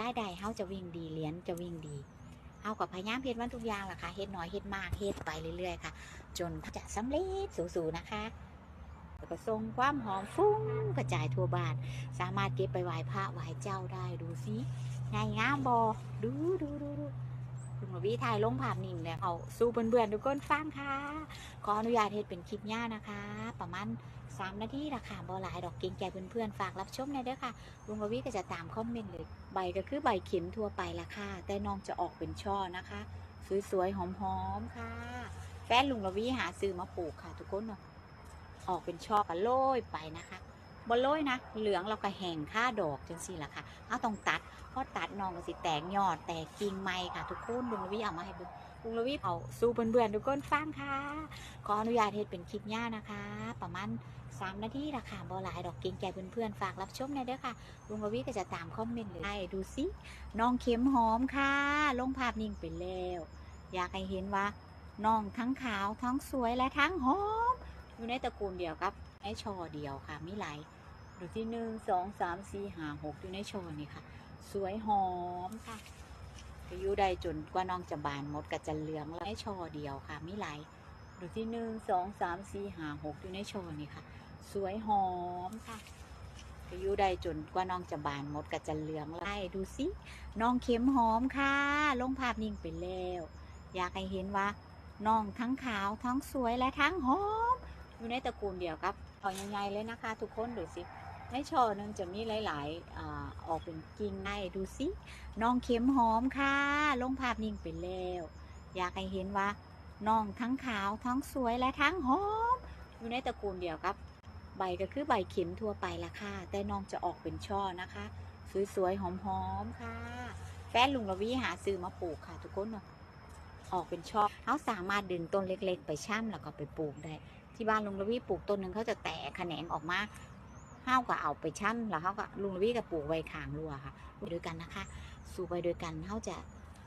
รายได้เฮาจะวิ่งดีเหรียญจะวิ่งดีเฮากับพยายามเฮ็ดวันทุกอย่างล่ะค่ะเฮ็ดน้อยเฮ็ดมากเฮ็ดไปเรื่อยๆค่ะ จนจะสำเร็จสูๆนะคะแล้วก็ส่งความหอมฟุ้งกระจายทั่วบ้าน สามารถเก็บไปไหว้พระไหว้เจ้าได้ดูสินายงามบอดูดูดูดู คุณหมอวิถ่ายลงภาพนิ่งเนี่ยเอาสู้เบื่อนๆทุกคนฟังค่ะ ขออนุญาตเฮ็ดเป็นคลิปย่านะคะ ประมาณ3นาทีละค่ะบอหลายดอกเกรงใจเพื่อนๆฝากรับชมหน่อยเด้อค่ะลุงรวิก็จะตามคอมเมนต์เลย ใบก็คือใบเข็มทั่วไปละค่ะ แต่น้องจะออกเป็นช่อนะคะ สวยๆหอมๆค่ะ แฟนลุงรวิหาซื้อมาปลูกค่ะ ทุกคนเนาะออกเป็นช่อก็โรยไปนะคะ บนโรยนะ เหลืองเราก็แห่งค่าดอกจังสิล่ะค่ะ เอาต้องตัดพอตัดน้องก็สิแตกยอดแตกกิ่งไม้ค่ะ ทุกคนลุงรวิเอามาให้ดูลุงรวิเอาสู้เบื่อนๆทุกคนฟังค่ะขออนุญาตเฮ็ดเป็นคลิปย่านะคะ ประมาณ3นาทีละค่ะบอหลายดอกเกรงใจเพื่อนๆฝากรับชมหน่อยเด้อค่ะลุงรวิก็จะตามคอมเมนต์เลยดูสิน้องเข็มหอมค่ะ ลงภาพนิ่งไปแล้วอยากให้เห็นว่าน้องทั้งขาวทั้งสวยและทั้งหอมอยู่ในตระกูลเดียวกับ ไอชอเดียวค่ะไมิไหลายดูที่หนึ่งสองสามสี่ห้าหกอยู่ในชอนี่ค่ะ สวยหอมค่ะก็อยู่ได้จนกว่าน้องจะบานหมดก็จะเหลืองแล้วไอชอเดียวค่ะไมิไหลายดูที่หนึ่งสองสามสี่ห้าหกอยู่ในชอนี่ค่ะ สวยหอมค่ะก็อยู่ได้จนกว่าน้องจะบานหมดก็จะเหลืองแล้วไล่ดูสิน้องเข็มหอมค่ะ ลงภาพนิ่งไปแล้ว อยากให้เห็นว่าน้องทั้งขาวทั้งสวยและทั้งหอม อยู่ในตระกูลเดียวกับเอาใหญ่ๆเลยนะคะ ทุกคนดูสิในช่อหนึ่งจะมีหลายๆอออกเป็นกิ่งไม้ดูสิน้องเข็มหอมค่ะ ลงภาพนิ่งไปแล้ว อยากให้เห็นว่าน้องทั้งขาวทั้งสวยและทั้งหอม อยู่ในตระกูลเดียวกับ ใบก็คือใบเข็มทั่วไปละค่ะ แต่น้องจะออกเป็นช่อนะคะ สวยๆหอมๆค่ะ แฟนลุงระวีหาซื้อมาปลูกค่ะ ทุกคนเนาะออกเป็นช่อเขาสามารถดึงต้นเล็ก ๆ ไปช่ำแล้วก็ไปปลูกได้ ที่บ้านลุงระวีปลูกต้นหนึ่งเขาจะแตกแขนงออกมาห้าวก็เอาไปช่ำแล้วเขาก็ลุงระวีก็ปลูกไว้ขางรัวค่ะไปด้วยกันนะคะ สู่ไปด้วยกันเขาจะ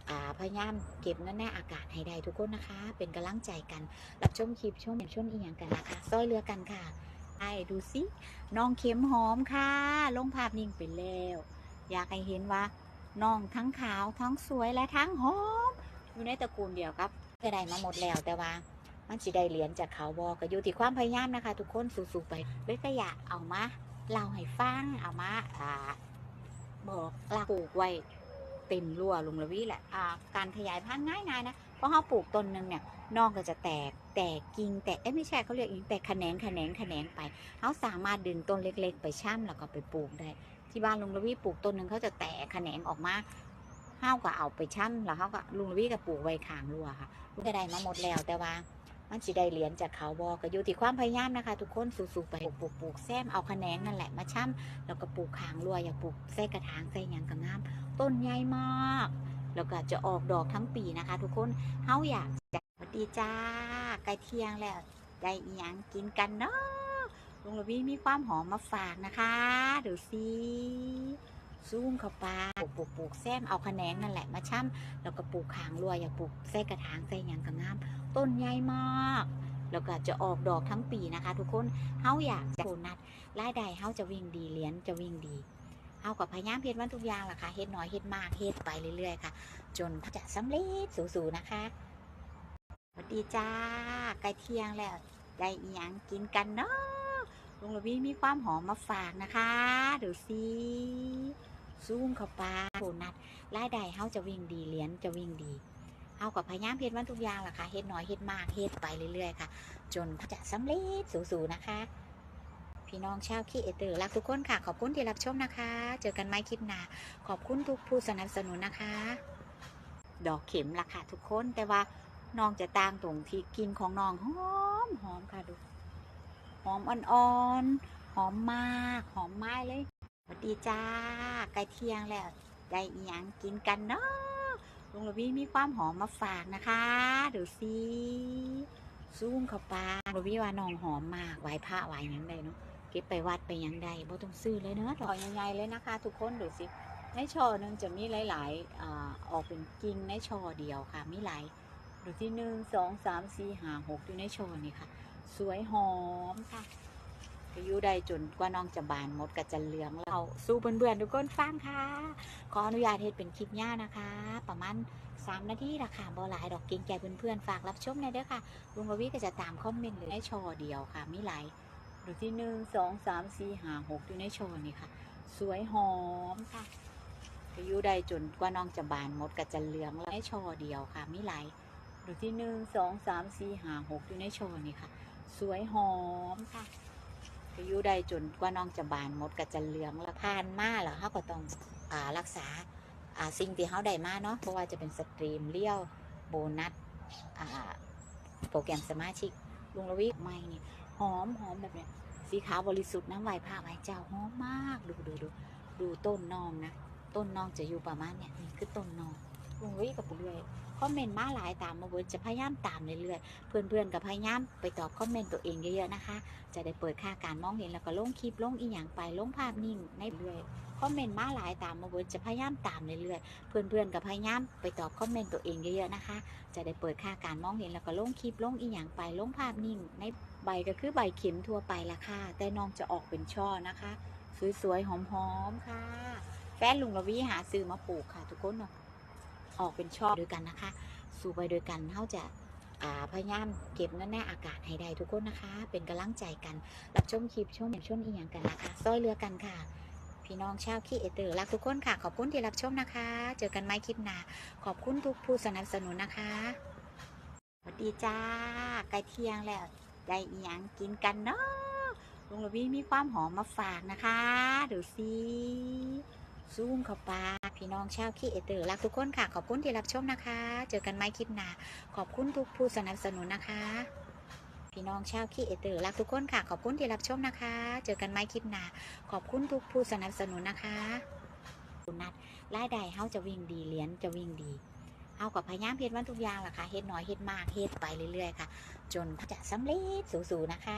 อ่าพยายามเก็บนั่นแน่อากาศให้ได้ทุกคนนะคะ เป็นกำลังใจกัน รับชมคลิปชมชมอีกอย่างกันนะคะซ้อยเรือกันค่ะไอ้ดูสิน้องเข็มหอมค่ะ ลงภาพนิ่งไปแล้ว อยากให้เห็นว่าน้องทั้งขาวทั้งสวยและทั้งหอม อยู่ในตระกูลเดียวกับก็ได้มาหมดแล้วแต่ว่า มันสิได้เหรียญจากเขาบอก็อยู่ที่ความพยายามนะคะ ทุกคนสู้ๆไปเลยก็อยากเอามาเล่าให้ฟังเอามาอ่าบอกลาปลูกไว้เต็มรั้วลุงละวิแหละอ่าการขยายพันธุ์ง่ายๆนะเพราะเขาปลูกต้นหนึ่งเนี่ยนอกก็จะแตกแตกกิ่งแตกเอ้ไม่ใช่เขาเรียกอีกแตกแขนงแขนงแขนงไปเขาสามารถดึงต้นเล็ก ๆ ไปช่ำแล้วก็ไปปลูกได้ ที่บ้านลุงละวิปลูกต้นหนึ่งเขาจะแตกแขนงออกมาห้าก็เอาไปช่ำแล้วเขาก็ลุงวิก็ปลูกไว้ขางรั้วค่ะลุงก็ได้มาหมดแล้วแต่ว่า มันสิได้เหรียญจากเขาบอก็อยู่ที่ความพยายามนะคะ ทุกคนสู้ๆไปปลูกปลูกแซมเอาคะแนนนั่นแหละมาช่ำแล้วก็ปลูกขางรั้วอย่าปลูกใส่กระถางใส่หยังกับงาม ต้นใหญ่มาก แล้วก็จะออกดอกทั้งปีนะคะ ทุกคนเฮาอยากจะสวัสดีจ้าใกล้เที่ยงแล้วได้อีหยังกินกันเนาะลุงระวีมีความหอมมาฝากนะคะดูสิ ซูมเข้าไปปลูกปลูกปลูกแซมเอาคะแนนนั่นแหละมาช่ำแล้วก็ปลูกขางรั้วอย่าปลูกใส่กระถางใส่หยังกับงาม ต้นใหญ่มากแล้วก็จะออกดอกทั้งปีนะคะ ทุกคนเฮาอยากจะโบนัสรายได้เฮาจะวิ่งดีเหรียญจะวิ่งดีเฮากับพยายามเฮ็ดมันทุกอย่างล่ะค่ะเฮ็ดน้อยเฮ็ดมากเฮ็ดไปเรื่อยๆค่ะ จนจะสำเร็จสูๆนะคะสวัสดีจ้าใกล้เที่ยงแล้ว ได้อีหยังกินกันเนาะลุงระวีมีความหอมมาฝากนะคะ ดูสิ ซูมเข้าไปโบนัสรายได้เฮาจะวิ่งดีเหรียญจะวิ่งดีเอากับพยายามเฮ็ดมันทุกอย่างล่ะค่ะเฮ็ดน้อยเฮ็ดมากเฮ็ดไปเรื่อยๆค่ะ จนจะสำเร็จสูๆนะคะ พี่น้องชาวคีเอเตอร์รักทุกคนค่ะ ขอบคุณที่รับชมนะคะ เจอกันใหม่คลิปหน้าขอบคุณทุกผู้สนับสนุนนะคะ ดอกเข็มล่ะค่ะทุกคนแต่ว่าน้องจะต่างตรงที่กินของน้องหอมหอมค่ะดูหอมอ่อนๆหอมมาก หอมไม้เลย สวัสดีจ้าใกล้เที่ยงแล้วได้อีหยังกินกันเนาะลุงระวีมีความหอมมาฝากนะคะดูสิซูมเข้าปลุงระวีว่าน้องหอมมากไหวพระไหวยังใดเนาะเก็บไปวัดไปยังใดบ่ต้องซื้อเลยเนาะดอกใหญ่ๆเลยนะคะ ทุกคนดูสิในช่อหนึ่งจะมีหลายๆอ่าออกเป็นกิ่งในช่อเดียวค่ะมีหลายดูที่หนึ่งสองสามสี่ห้าหกอยู่ในช่อนี่ค่ะ สวยหอมค่ะ ก็อยู่ได้จนกว่าน้องจะบานหมดก็จะเหลืองแล้วสู้เบื่อนๆทุกคนฟังค่ะ ขออนุญาตเฮ็ดเป็นคลิปย่านะคะ ประมาณ3นาทีละค่ะบ่หลายดอกเกรงใจเพื่อนๆฝากรับชมในเด้อค่ะลุงกวีก็จะตามคอมเมนต์หรือในชอเดียวค่ะมีหลายดูที่หนึ่งสองสามสี่ห้าหกอยู่ในชอนี่ค่ะ สวยหอมค่ะก็อยู่ได้จนกว่าน้องจะบานหมดก็จะเหลืองในชอเดียวค่ะมีหลายดูที่หนึ่งสองสามสี่ห้าหกอยู่ในชอนี่ค่ะ สวยหอมค่ะ ก็อยู่ได้จนกว่าน้องจะบานหมดก็จะเหลืองแล้วผ่านมาแล้วเขาก็ต้องอ่ารักษาอ่าสิ่งที่เขาได้มาเนาะเพราะว่าจะเป็นสตรีมเลี้ยวโบนัสอ่าโปรแกรมสมาชิกลุงระวิไม่นี่หอมหอมแบบเนี้ยสีขาวบริสุทธิ์น้ำไหวผ้าไหวเจ้าหอมมากดูดูดูดูต้นนองนะ ต้นนองจะอยู่ประมาณเนี้ยนี่คือต้นนอง ลุงวิกับปุเรื่อยคอมเมนต์มาหลายตามมาเวิร์จะพยายามตามเรื่อยๆ เพื่อนๆกับพยายามไปตอบคอมเมนต์ตัวเองเยอะๆนะคะ จะได้เปิดค่าการมองเห็นแล้วก็ลงคลิปลงอีหยังไปลงภาพนิ่งในเรื่อยคอมเมนต์มาหลายตามมาเวิร์จะพยายามตามเรื่อยๆ เพื่อนๆกับพยายามไปตอบคอมเมนต์ตัวเองเยอะๆนะคะ จะได้เปิดค่าการมองเห็นแล้วก็ลงคลิปลงอีหยังไปลงภาพนิ่ง ในใบก็คือใบเข็มทั่วไปละค่ะ แต่น้องจะออกเป็นช่อนะคะ สวยๆหอมๆค่ะ แฟนลุงระวีหาซื้อมาปลูกค่ะ ทุกคนเนาะ ออกเป็นช่อด้วยกันนะคะ สู่ไปด้วยกันเขาจะอ่าพยายามเก็บนั่นแน่อากาศให้ได้ทุกคนนะคะ เป็นกำลังใจกันรับชมคลิปชมอย่างชมอีหยังกันนะคะซ้อยเรือกันค่ะ พี่น้องชาวขี้เอเตอร์รักทุกคนค่ะ ขอบคุณที่รับชมนะคะ เจอกันไม่คลิปหน้าขอบคุณทุกผู้สนับสนุนนะคะสวัสดีจ้าใกล้เที่ยงแล้วได้อีหยังกินกันเนาะลุงระวีมีความหอมมาฝากนะคะดูสิ ซูมเข้าไปพี่น้องชาวขี้เอเตอร์รักทุกคนค่ะ ขอบคุณที่รับชมนะคะ เจอกันไม่คลิปหน้าขอบคุณทุกผู้สนับสนุนนะคะ พี่น้องชาวขี้เอเตอร์รักทุกคนค่ะ ขอบคุณที่รับชมนะคะ เจอกันไม่คลิปหน้าขอบคุณทุกผู้สนับสนุนนะคะคุณนัดรายได้เฮาจะวิ่งดีเหรียญจะวิ่งดีเฮากับพยายามเฮ็ดวันทุกอย่างล่ะค่ะเฮ็ดน้อยเฮ็ดมากเฮ็ดไปเรื่อยๆค่ะ จนจะสำเร็จสูๆนะคะ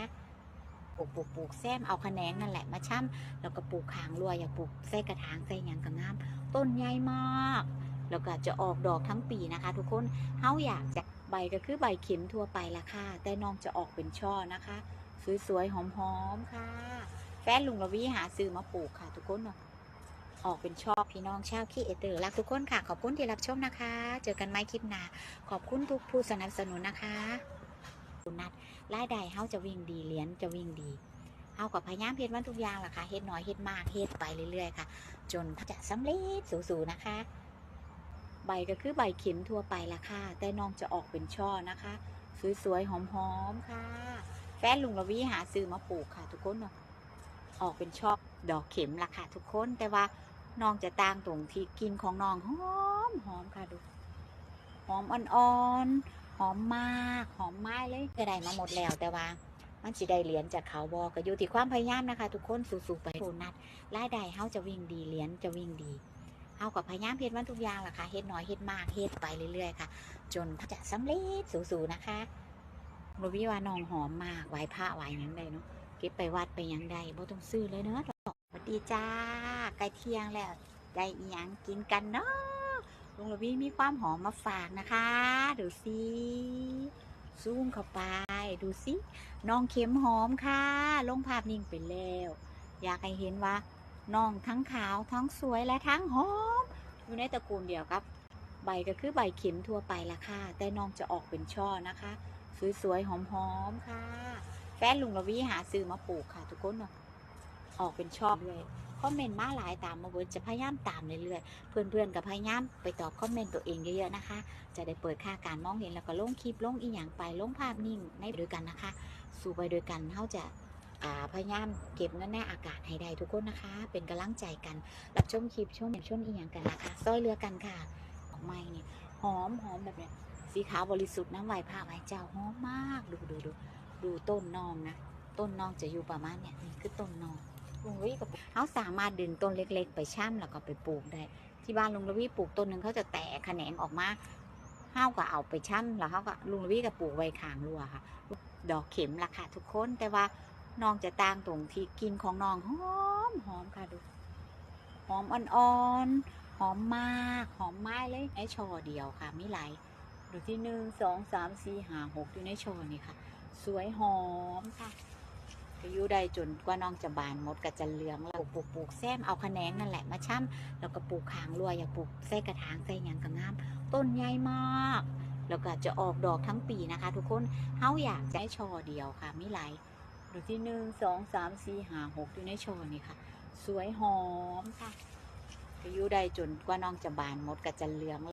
ปลูกปลูกปลูกแซมเอาคะแนงนั่นแหละมาช่ำแล้วก็ปลูกขางรัวอย่าปลูกใส่กระถางใส่หยังก็งาม ต้นใหญ่มาก แล้วก็จะออกดอกทั้งปีนะคะ ทุกคนเฮาอยากจะใบก็คือใบเข็มทั่วไปละค่ะ แต่น้องจะออกเป็นช่อนะคะ สวยๆหอมๆค่ะ แฟนลุงระวีหาซื้อมาปลูกค่ะ ทุกคนเนาะออกเป็นช่อพี่น้องชาวขี้เอเตอร์รักทุกคนค่ะ ขอบคุณที่รับชมนะคะ เจอกันไม่คลิปหน้าขอบคุณทุกผู้สนับสนุนนะคะ นัดรายได้เฮาจะวิ่งดีเหรียญจะวิ่งดีเฮากับพยายามเฮ็ดวันทุกอย่างล่ะค่ะเฮ็ดน้อยเฮ็ดมากเฮ็ดไปเรื่อยๆค่ะ จนจะสำเร็จสูๆนะคะ ใบก็คือใบเข็มทั่วไปละค่ะ แต่น้องจะออกเป็นช่อนะคะ สวยๆหอมๆค่ะ แฟนลุงระวีหาซื้อมาปลูกค่ะ ทุกคนเนาะออกเป็นช่อดอกเข็มละค่ะ ทุกคนแต่ว่าน้องจะต่างตรงที่กินของน้องหอมหอมค่ะดูหอมอ่อนๆ หอมมากหอมไม้เลยก็ได้มาหมดแล้วแต่ว่ามันสิได้เหรียญจากเขาบอก็อยู่ที่ความพยายามนะคะ ทุกคนสู้ๆไปโบนัสรายได้เฮาจะวิ่งดีเหรียญจะวิ่งดีเฮากับพยายามเฮ็ดวันทุกอย่างล่ะค่ะเฮ็ดน้อยเฮ็ดมากเฮ็ดไปเรื่อยๆค่ะจนจะสำเร็จสูๆนะคะรวิว่าน้องหอมมากไหวพระไหวยังได้เนาะเก็บไปวัดไปยังได้บ่ต้องซื้อเลยเนาะสวัสดีจ้าใกล้เที่ยงแล้วได้อียังกินกันเนาะ ลุงระวิมีความหอมมาฝากนะคะ ดูสิซูมเข้าไป ดูสิน้องเข็มหอมค่ะ ลงภาพนิ่งไปแล้ว อยากให้เห็นว่าน้องทั้งขาวทั้งสวยและทั้งหอม อยู่ในตระกูลเดียวครับ ใบก็คือใบเข็มทั่วไปละค่ะ แต่น้องจะออกเป็นช่อนะคะ สวยๆหอมๆค่ะ แฟนลุงระวีหาซื้อมาปลูกค่ะ ทุกคนเนาะออกเป็นช่อเรื่อย คอมเมนต์มาหลายตามมาเวิร์จะพยายามตามเรื่อยๆ เพื่อนๆกับพยายามไปตอบคอมเมนต์ตัวเองเยอะๆนะคะ จะได้เปิดค่าการมองเห็นแล้วก็ลงคลิปลงอีหยังไปลงภาพนิ่งในด้วยกันนะคะ สู่ไปด้วยกันเขาจะพยายามเก็บนั่นแน่อากาศให้ได้ทุกคนนะคะ เป็นกำลังใจกันรับชมคลิปชมอย่างชมอีหยังกันนะคะซ้อยเรือกันค่ะดอกไม้เนี่ยหอมหอมแบบเนี้ยสีขาวบริสุทธิ์น้ำไหวผ้าไหวเจ้าหอมมากดูดูดูดูต้นนองนะต้นนองจะอยู่ประมาณเนี่ยนี่คือต้นนอง ลุงระวีกับเขาสามารถดึงต้นเล็ก ๆ ไปช่ำแล้วก็ไปปลูกได้ ที่บ้านลุงระวีปลูกต้นหนึ่งเขาจะแตกแขนงออกมาห้าก็เอาไปช่ำแล้วเขาก็ลุงระวีก็ปลูกไว้ขางรั้วค่ะ ดอกเข็มราคาทุกคนแต่ว่าน้องจะต่างตรงที่กินของน้องหอมหอมค่ะดูหอมอ่อนๆหอมมากหอมไม้เลยในช่อเดียวค่ะมีหลายดูที่หนึ่งสองสามสี่ห้าหกอยู่ในช่อนี่ค่ะ สวยหอมค่ะ ก็อยู่ได้จนกว่าน้องจะบานหมดก็จะเหลืองแล้วปลูกปลูกแซมเอาคะแนนนั่นแหละมาช่ำแล้วก็ปลูกขางรัวอย่าปลูกใส่กระถางใส่หยังก็งาม ต้นใหญ่มาก แล้วก็จะออกดอกทั้งปีนะคะ ทุกคนเฮาอยากจะให้ช่อเดียวค่ะไมีหลดูที่หนึ่งสองสามสี่ห้าหกอยู่ในช่อนี่ค่ะ สวยหอมค่ะก็อยู่ได้จนกว่าน้องจะบานหมดก็จะเหลือง